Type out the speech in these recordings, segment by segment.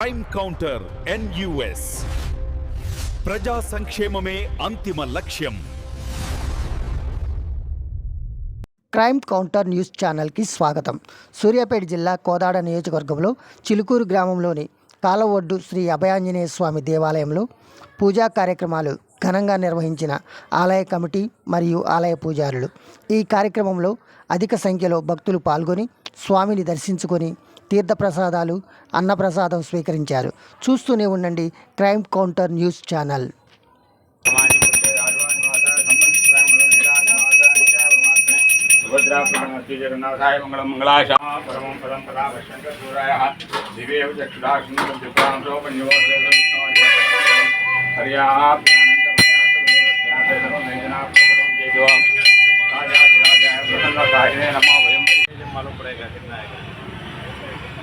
Crime counter NUS ప్రజా సంక్షేమమే అంతిమ లక్ష్యం. క్రైమ్ కౌంటర్ న్యూస్ ఛానల్కి స్వాగతం. సూర్యాపేట జిల్లా కోదాడ నియోజకవర్గంలో చిలుకూరు గ్రామంలోని కాలవొడ్డు శ్రీ అభయాంజనేయ స్వామి దేవాలయంలో పూజా కార్యక్రమాలు ఘనంగా నిర్వహించిన ఆలయ కమిటీ మరియు ఆలయ పూజారులు. ఈ కార్యక్రమంలో అధిక సంఖ్యలో భక్తులు పాల్గొని స్వామిని దర్శించుకొని తీర్థప్రసాదాలు అన్నప్రసాదం స్వీకరించారు చూస్తూనే ఉండండి crime counter news channel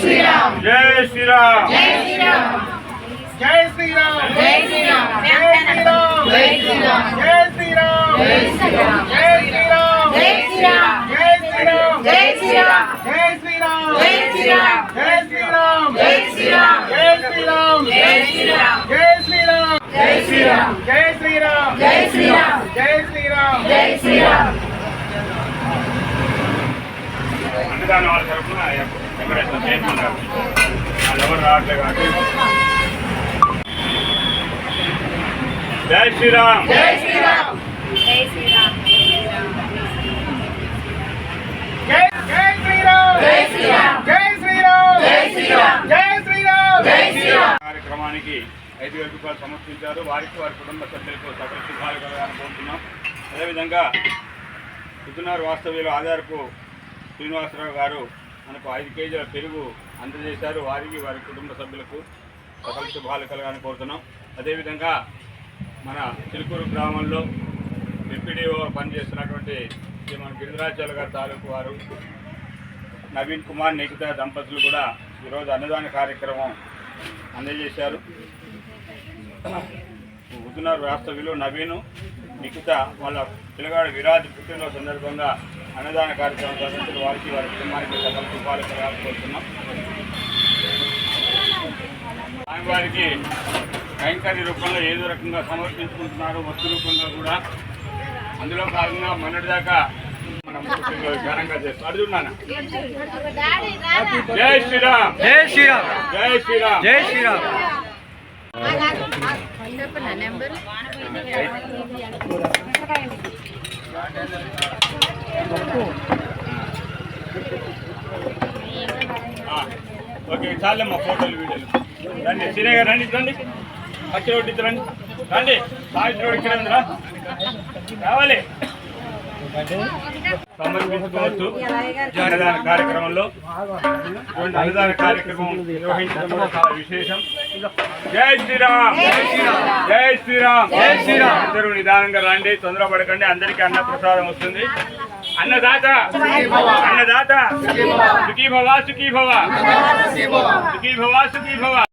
Sriram జై శ్రీరామ్ జై శ్రీరామ్ జై శ్రీరామ్ జై శ్రీరామ్ జై శ్రీరామ్ జై శ్రీరామ్ జై శ్రీరామ్ జై శ్రీరామ్ జై శ్రీరామ్ జై శ్రీరామ్ జై శ్రీరామ్ జై శ్రీరామ్ జై శ్రీరామ్ జై శ్రీరామ్ జై శ్రీరామ్ జై శ్రీరామ్ జై శ్రీరామ్ జై శ్రీరామ్ జై శ్రీరామ్ జై శ్రీరామ్ జై శ్రీరామ్ జై శ్రీరామ్ జై శ్రీరామ్ అన్నదానం వాళ్ళ తరఫున వెంకటేశ్వర చేస్తున్నారు. వాళ్ళు ఎవరు రావట్లేదు కాబట్టి. జై శ్రీరామ్ జై శ్రీరామ్ జై ఐదు వేల రూపాయలు సమర్పించారు. వారికి వారి కుటుంబ సభ్యులకు సకల శుభాలు కలగాలని కోరుతున్నాం. అదేవిధంగా పుతునారు వాస్తవ్యులు ఆధారపు శ్రీనివాసరావు గారు మనకు ఐదు కేజీల పెరుగు అందజేశారు. వారికి వారి కుటుంబ సభ్యులకు సకల శుభాలు కలగాలని కోరుతున్నాం. అదేవిధంగా మన చిలుకూరు గ్రామంలో ఎంపీడీఓ పనిచేస్తున్నటువంటి శ్రీమన్ గిరిరాజాల గారి తాలూకు వారు నవీన్ కుమార్ నిఖిత దంపతులు కూడా ఈరోజు అన్నదాన కార్యక్రమం అందజేశారు. ఉదునారు వాస్తవ్యులు నవీను నిఖిత వాళ్ళ పిల్లగాడు విరాజ్ పుట్టినరోజు సందర్భంగా అన్నదాన కార్యక్రమం జరిగించిన వారికి వారి కుటుంబానికి సకల శుభాలు కలగాలనుకుంటున్నాం స్వామివారికి కైంకర్య రూపంలో ఏదో రకంగా సమర్పించుకుంటున్నారు వస్తు రూపంగా కూడా. అందులో భాగంగా మొన్నటిదాకా మనం ఘనంగా చేస్తాం అడుగున్నాను జై శ్రీరామ్. జై శ్రీరామ్. జై శ్రీరామ్. జై శ్రీరామ్. నెంబర్ ఆ, ఓకే చాలమ్మా ఫోటోలు వీడియోలు. రండి సీనియర్ గారు రండి రండి. పచ్చి రోడ్డు రండి. రండి సావిత్రి రోడ్డు ఇక్కడ ఉందిరా రావాలి. అన్నదాన కార్యక్రమంలో అన్నదాన కార్యక్రమం నిర్వహించడం చాలా విశేషం. జై శ్రీరామ్! జై శ్రీరామ్! జై శ్రీరామ్! జై శ్రీరామ్! అందరూ నిదానంగా రండి తొందరపడకండి అందరికీ అన్న ప్రసాదం వస్తుంది. అన్నదాత! అన్నదాత! సుఖీ భవ సుఖీ భవ సుఖీ భవ సుఖీ భవ